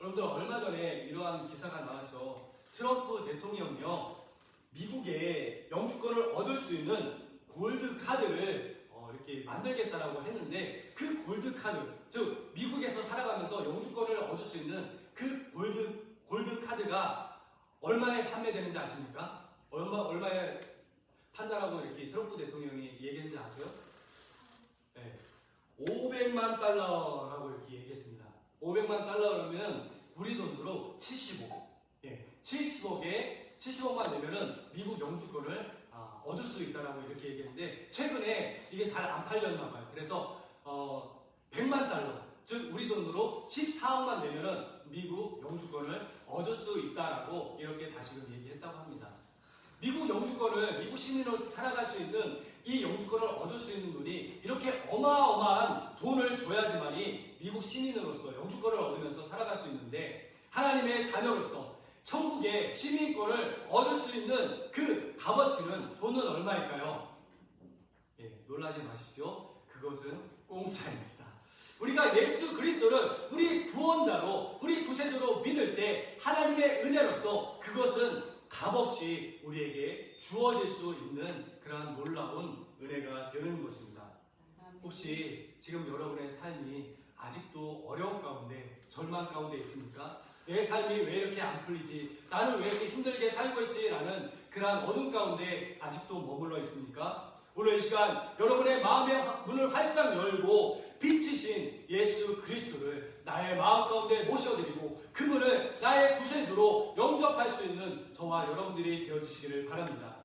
여러분들 얼마 전에 이러한 기사가 나왔죠. 트럼프 대통령이요. 미국의 영주권을 얻을 수 있는 골드 카드를 어, 이렇게 만들겠다라고 했는데 그 골드 카드, 즉 미국에서 살아가면서 영주권을 얻을 수 있는 그 골드 골드 카드가 얼마에 판매되는지 아십니까? 얼마 얼마에 판다라고 이렇게 트럼프 대통령이 얘기했는지 아세요? 네. 500만 달러 500만 달러 그러면 우리 돈으로 70억. 예, 70억에 70억만 내면은 미국 영주권을 아, 얻을 수 있다라고 이렇게 얘기했는데 최근에 이게 잘 안 팔렸나 봐요. 그래서 어 100만 달러, 즉 우리 돈으로 14억만 내면은 미국 영주권을 얻을 수 있다라고 이렇게 다시금 얘기했다고 합니다. 미국 영주권을 미국 시민으로 살아갈 수 있는 이 영주권을 얻을 수 있는 분이 이렇게 어마어마한 돈을 줘야지만이 미국 시민으로서 영주권을 얻으면서 살아갈 수 있는데 하나님의 자녀로서 천국의 시민권을 얻을 수 있는 그 값어치는 돈은 얼마일까요? 예, 놀라지 마십시오. 그것은 공짜입니다. 우리가 예수 그리스도를 우리 구원자로, 우리 구세주로 믿을 때 하나님의 은혜로서 그것은 값없이 우리에게 주어질 수 있는 그러한 놀라운 은혜가 되는 것입니다. 혹시 지금 여러분의 삶이 아직도 어려운 가운데, 절망 가운데 있습니까? 내 삶이 왜 이렇게 안 풀리지? 나는 왜 이렇게 힘들게 살고 있지? 라는 그러한 어둠 가운데 아직도 머물러 있습니까? 오늘 이 시간 여러분의 마음의 문을 활짝 열고 빛이신 예수 그리스도를 나의 마음 가운데 모셔드리고 그분을 나의 구세주로 영접할 수 있는 저와 여러분들이 되어주시기를 바랍니다.